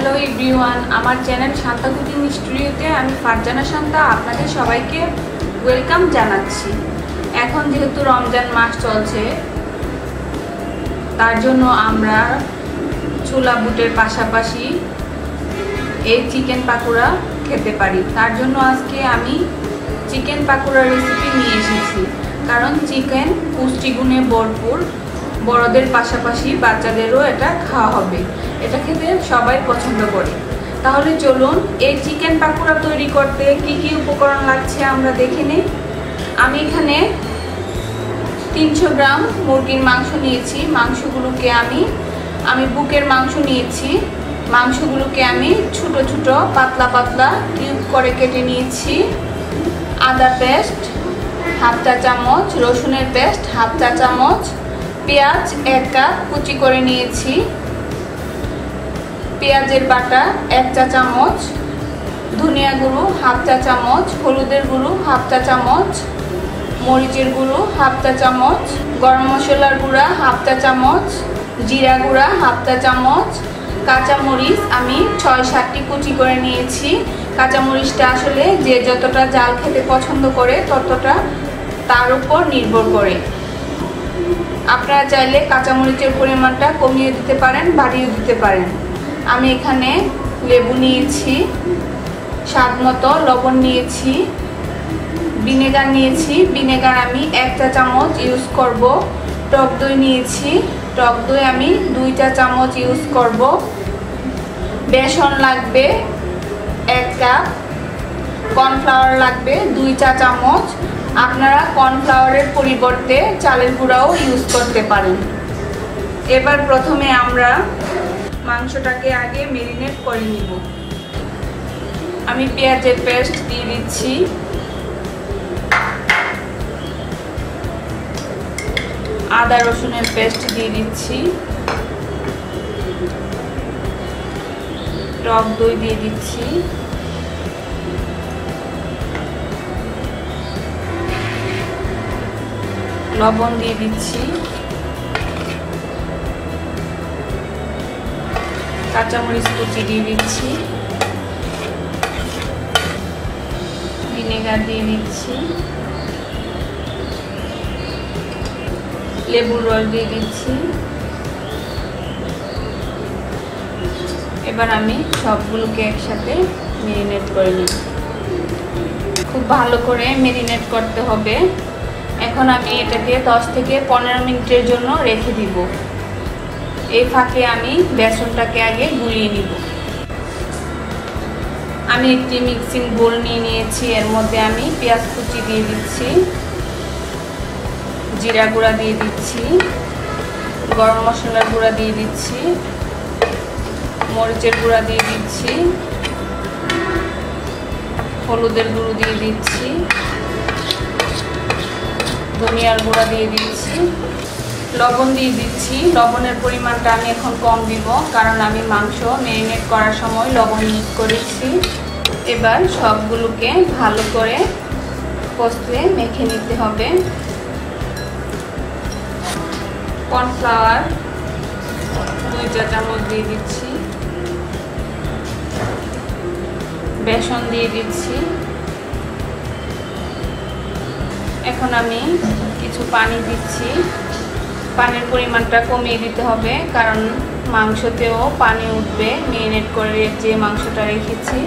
Hello everyone আমার channel Shanta cooking স্টুডিওতে আমি ফারজানা শান্তা, আপনাদের সবাইকে ওয়েলকাম জানাচ্ছি। এখন যেহেতু রমজান মাস চলছে, তার জন্য আমরা ছোলা বুটের পাশাপাশি এই চিকেন পাকোড়া খেতে পারি। তার জন্য আজকে আমি চিকেন পাকোড়া রেসিপি নিয়ে এসেছি। কারণ চিকেন পুষ্টিগুণে ভরপুর। বড়দের পাশাপাশি বাচ্চাদেরও এটা খাওয়া হবে। এটা খেতে সবাই পছন্দ করে। তাহলে চলুন এই চিকেন পাকোড়া তৈরি করতে কি কি উপকরণ লাগছে আমরা দেখে নিই। আমি এখানে তিনশো গ্রাম মুরগির মাংস নিয়েছি। মাংসগুলোকে আমি আমি বুকের মাংস নিয়েছি। মাংসগুলোকে আমি ছোট ছোট, পাতলা পাতলা কিউব করে কেটে নিয়েছি। আদা পেস্ট, হাফ চা চামচ, রসুনের পেস্ট, হাফ চা চামচ পেঁয়াজ এক কাপ কুচি করে নিয়েছি। পেঁয়াজের বাটা এক চা চামচ, ধনিয়া গুঁড়ো হাফ চা চামচ, হলুদের গুঁড়ো হাফ চা চামচ, মরিচের গুঁড়ো হাফ চা চামচ, গরম মশলার গুঁড়া হাফ চা চামচ, জিরা গুঁড়া হাফ চা চামচ, কাঁচামরিচ আমি ছয় সাতটি কুচি করে নিয়েছি। কাঁচামরিচটা আসলে যে যতটা জাল খেতে পছন্দ করে ততটা তার উপর নির্ভর করে। আপনারা চাইলে কাঁচামরিচের পরিমাণটা কমিয়ে দিতে পারেন, বাড়িয়ে দিতে পারেন। আমি এখানে লেবু নিয়েছি, স্বাদ মতো লবণ নিয়েছি, ভিনেগার নিয়েছি। ভিনেগার আমি এক চা চামচ ইউজ করব। টক দই নিয়েছি, টক দই আমি দুই চা চামচ ইউজ করব। বেসন লাগবে এক কাপ, কর্নফ্লাওয়ার লাগবে দুই চা চামচ আপনারা কর্নফ্লাওয়ারের পরিবর্তে চালের গুঁড়াও ইউজ করতে পারেন। এবার প্রথমে আমরা মাংসটাকে আগে মেরিনেট করে নিব। আমি পেঁয়াজের পেস্ট দিয়ে দিচ্ছি। আদা রসুনের পেস্ট দিয়ে দিচ্ছি। টক দই দিয়ে দিচ্ছি। লবণ দিয়ে দিচ্ছি। কাঁচামরিচ কুচি দিয়ে দিচ্ছি। ভিনেগার দিয়ে দিচ্ছি। লেবুর রস দিয়ে দিচ্ছি। এবার আমি সবগুলোকে একসাথে মেরিনেট করে নিই খুব ভালো করে মেরিনেট করতে হবে। এখন আমি এটাকে দশ থেকে পনেরো মিনিটের জন্য রেখে দিব। এই ফাঁকে আমি বেসনটাকে আগে গুলিয়ে নিব। আমি একটি মিক্সিং বোল নিয়ে নিয়েছি। এর মধ্যে আমি পেঁয়াজ কুচি দিয়ে দিচ্ছি, জিরা গুঁড়া দিয়ে দিচ্ছি, গরম মশলার গুঁড়া দিয়ে দিচ্ছি, মরিচের গুঁড়া দিয়ে দিচ্ছি, হলুদের গুঁড়ো দিয়ে দিচ্ছি। ধনিয়ার গুঁড়া দিয়ে দিচ্ছি, লবণ দিয়ে দিচ্ছি। লবণের পরিমাণটা আমি এখন কম দিব, কারণ আমি মাংস ম্যারিনেট করার সময় লবণ ইউজ করেছি। এবার সবগুলোকে ভালো করে কষলে মেখে নিতে হবে। কর্নফ্লাওয়ার দুই চা চামচ দিয়ে দিচ্ছি। বেসন দিয়ে দিচ্ছি। এখন আমি কিছু পানি দিচ্ছি। পানির পরিমাণটা কমিয়ে দিতে হবে, কারণ মাংসতেও পানি উঠবে। মেরিনেট করে যে মাংসটা রেখেছি।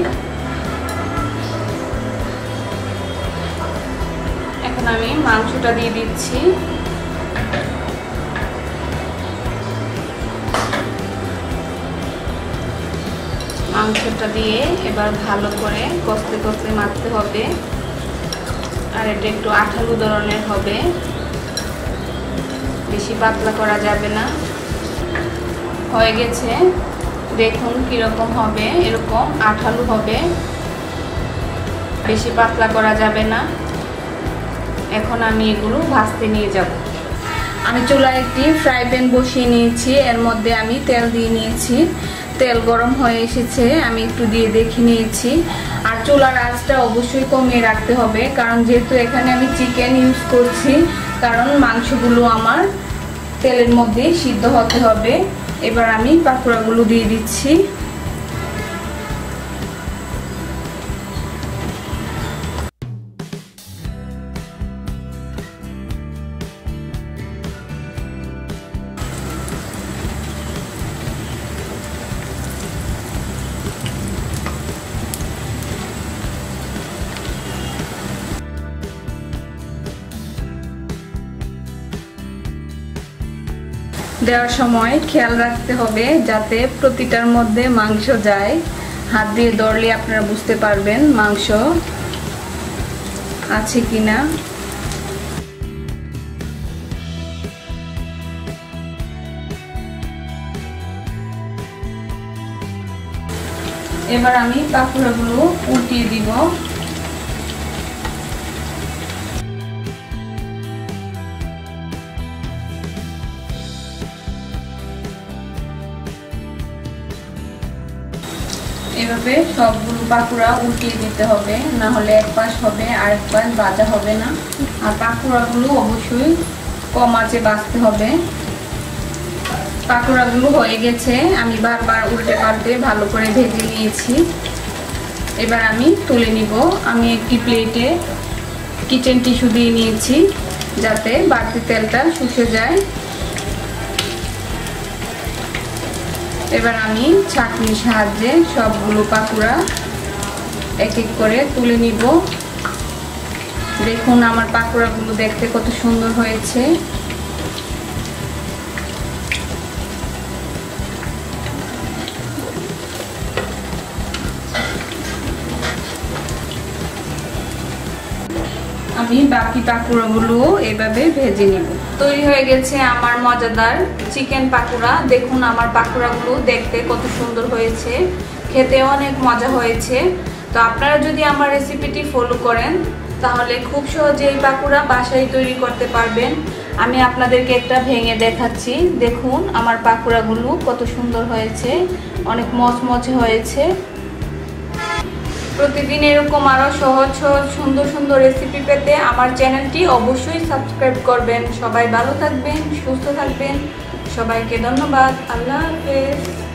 এখন আমি মাংসটা দিয়ে দিচ্ছি। মাংসটা দিয়ে এবার ভালো করে কষতে কষতে মারতে হবে। আর এটা একটু আঠালু ধরনের হবে। বেশি পাতলা করা যাবে না। হয়ে গেছে। দেখুন কীরকম হবে। এরকম আঠালু হবে। বেশি পাতলা করা যাবে না। এখন আমি এগুলো ভাজতে নিয়ে যাব। আমি চুলায় একটি ফ্রাই প্যান বসিয়ে নিয়েছি। এর মধ্যে আমি তেল দিয়ে নিয়েছি। তেল গরম হয়ে এসেছে, আমি একটু দিয়ে দেখে নিয়েছি। আর চুলার আঁচটা অবশ্যই কমিয়ে রাখতে হবে, কারণ যেহেতু এখানে আমি চিকেন ইউজ করছি, কারণ মাংসগুলো আমার তেলের মধ্যে সিদ্ধ হতে হবে। এবার আমি পাকোড়াগুলো দিয়ে দিচ্ছি। দেওয়ার সময় খেয়াল রাখতে হবে যাতে প্রতিটার মধ্যে মাংস যায়। হাত দিয়ে দরলে আপনারা বুঝতে পারবেন মাংস আছে কিনা। এবার আমি পাকুড়াগুলো উল্টিয়ে দিব। এভাবে সবগুলো পাকুড়া উল্টিয়ে দিতে হবে, না হলে এক পাশ হবে আর এক পাশ ভাজা হবে না। আর পাকুড়াগুলো অবশ্যই কম আঁচে বাঁচতে হবে। পাকোড়াগুলো হয়ে গেছে, আমি বারবার উল্টে পাল্টে ভালো করে ভেজে নিয়েছি। এবার আমি তুলে নিব। আমি একটি প্লেটে কিচেন টিস্যু দিয়ে নিয়েছি, যাতে বাড়তি তেলটা শুষে যায়। এবার আমি চাটনির সাহায্যে সবগুলো পাকুড়া এক এক করে তুলে নিব। দেখুন আমার পাকুড়াগুলো দেখতে কত সুন্দর হয়েছে। আমি বাকি পাকুড়াগুলো এভাবে ভেজে নিব। তৈরি হয়ে গেছে আমার মজাদার চিকেন পাকুড়া। দেখুন আমার পাকুড়াগুলো দেখতে কত সুন্দর হয়েছে। খেতে অনেক মজা হয়েছে। তো আপনারা যদি আমার রেসিপিটি ফলো করেন, তাহলে খুব সহজে এই পাকুড়া বাসায় তৈরি করতে পারবেন। আমি আপনাদেরকে একটা ভেঙে দেখাচ্ছি। দেখুন আমার পাকুড়াগুলো কত সুন্দর হয়েছে। অনেক মচমচে হয়েছে। প্রতিদিন এরকম আরও সহজ সহজ, সুন্দর সুন্দর রেসিপি পেতে আমার চ্যানেলটি অবশ্যই সাবস্ক্রাইব করবেন। সবাই ভালো থাকবেন, সুস্থ থাকবেন। সবাইকে ধন্যবাদ। আল্লাহ হাফেজ।